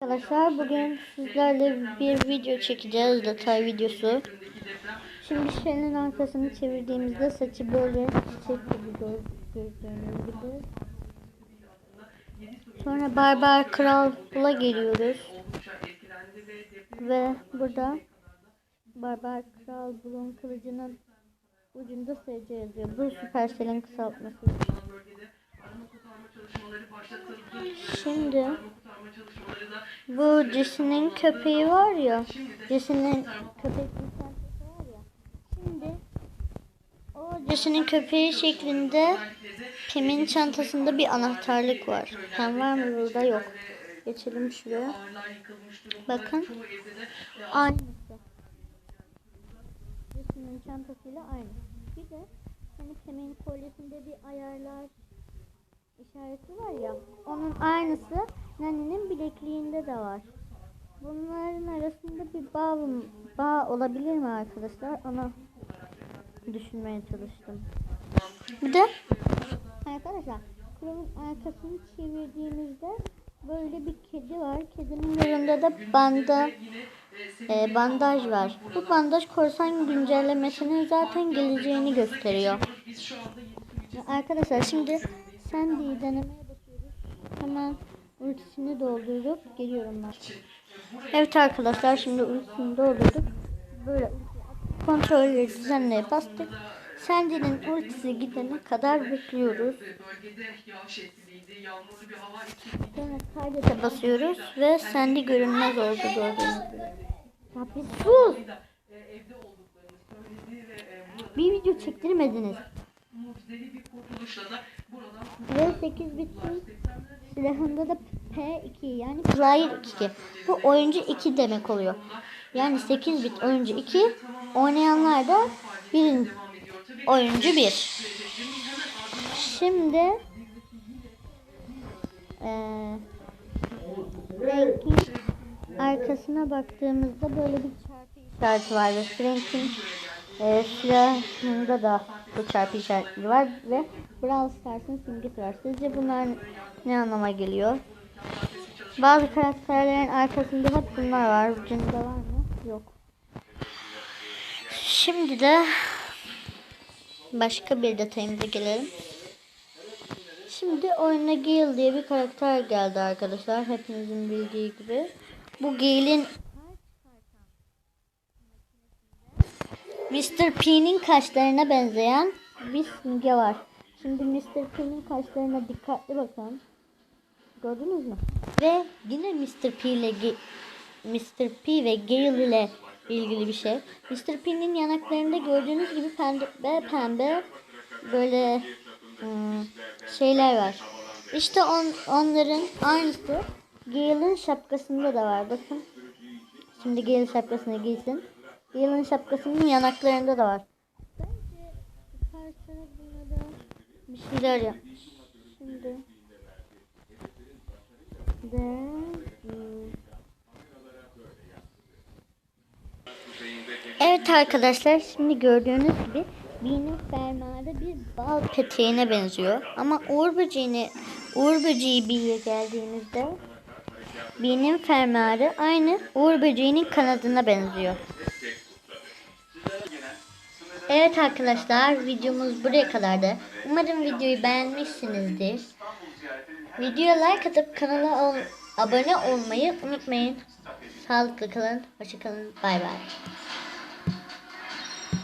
Arkadaşlar bugün sizlerle bir video çekeceğiz detay videosu. Şimdi şelin arkasını çevirdiğimizde saçı böyle çiçek gibi gör- gördüğünüz gibi. Sonra Barbar Kral'a geliyoruz. Ve burada Barbar Kral Bulun kılıcının ucunda SC yazıyor. Bu Supercell'in kısaltması. Şimdi bu Jesse'nin köpeği var ya. Jesse'nin köpek var ya. Şimdi o Jesse'nin köpeği şeklinde Pim'in çantasında bir anahtarlık var. Pem var mı burada? Yok. Geçelim şuraya. Bakın. Aynısı. Jesse'nin çantasıyla aynı. Bir de hani Pem'in kolyesinde bir ayarlar işareti var ya. Onun aynısı Nani'nin bilekliğinde de var. Bunların arasında bir bağ, bağ olabilir mi arkadaşlar? Onu düşünmeye çalıştım. Bir de arkadaşlar kralın arkasını çevirdiğimizde böyle bir kedi var. Kedinin yanında da banda e, bandaj var. Bu bandaj korsan güncellemesinin zaten geleceğini gösteriyor. Arkadaşlar şimdi Sandy'yi denemeye basıyoruz. Hemen ultisini doldurup geliyorum ben. Evet arkadaşlar şimdi ultisini doldurduk. Böyle kontrolleri düzenleye bastık. Sandy'nin ultisi gidene kadar bekliyoruz. Sonra kaydete basıyoruz ve Sandy görünmez oldu gördüğünüz gibi. Ya bir sus! Bir video çektirmediniz. mucizevi bir kurtuluşla da buradan Ve 8 bitin silahında da P2 yani player 2. Bu oyuncu 2 demek oluyor. Yani 8 bit oyuncu 2, oynayanlar da birin oyuncu 1. Şimdi Frank'in arkasına baktığımızda böyle bir çarpı işareti var ve Frank'in eee silahında da bu çarpı işaretleri var ve Brawl Stars'ın simgesi var. Sizce bunlar ne anlama geliyor? Bazı karakterlerin arkasında hep bunlar var. Ucunda var mı? Yok. Şimdi de başka bir detayımıza gelelim. Şimdi oyuna Gale diye bir karakter geldi arkadaşlar. Hepinizin bildiği gibi. Bu Gale'in Mr. P'nin kaşlarına benzeyen bir simge var. Şimdi Mr. P'nin kaşlarına dikkatli bakın. Gördünüz mü? Ve yine Mr. P ile Mr. P ve Gale ile ilgili bir şey. Mr. P'nin yanaklarında gördüğünüz gibi pembe pembe böyle hmm, şeyler var. İşte on, onların aynısı Gale'ın şapkasında da var. Bakın. Şimdi Gale şapkasını giysin. Gale'ın şapkasının yanaklarında da var. Bir şeyler yapmış. Şimdi de. Evet arkadaşlar şimdi gördüğünüz gibi Benim fermuarı bir bal peteğine benziyor. Ama Uğur böceğine Uğur böceği bir geldiğimizde benim fermuarı aynı Uğur böceğinin kanadına benziyor. Evet arkadaşlar videomuz buraya kadardı. Umarım videoyu beğenmişsinizdir. Videoya like atıp kanala ol- abone olmayı unutmayın. Sağlıklı kalın, hoşça kalın, bay bay.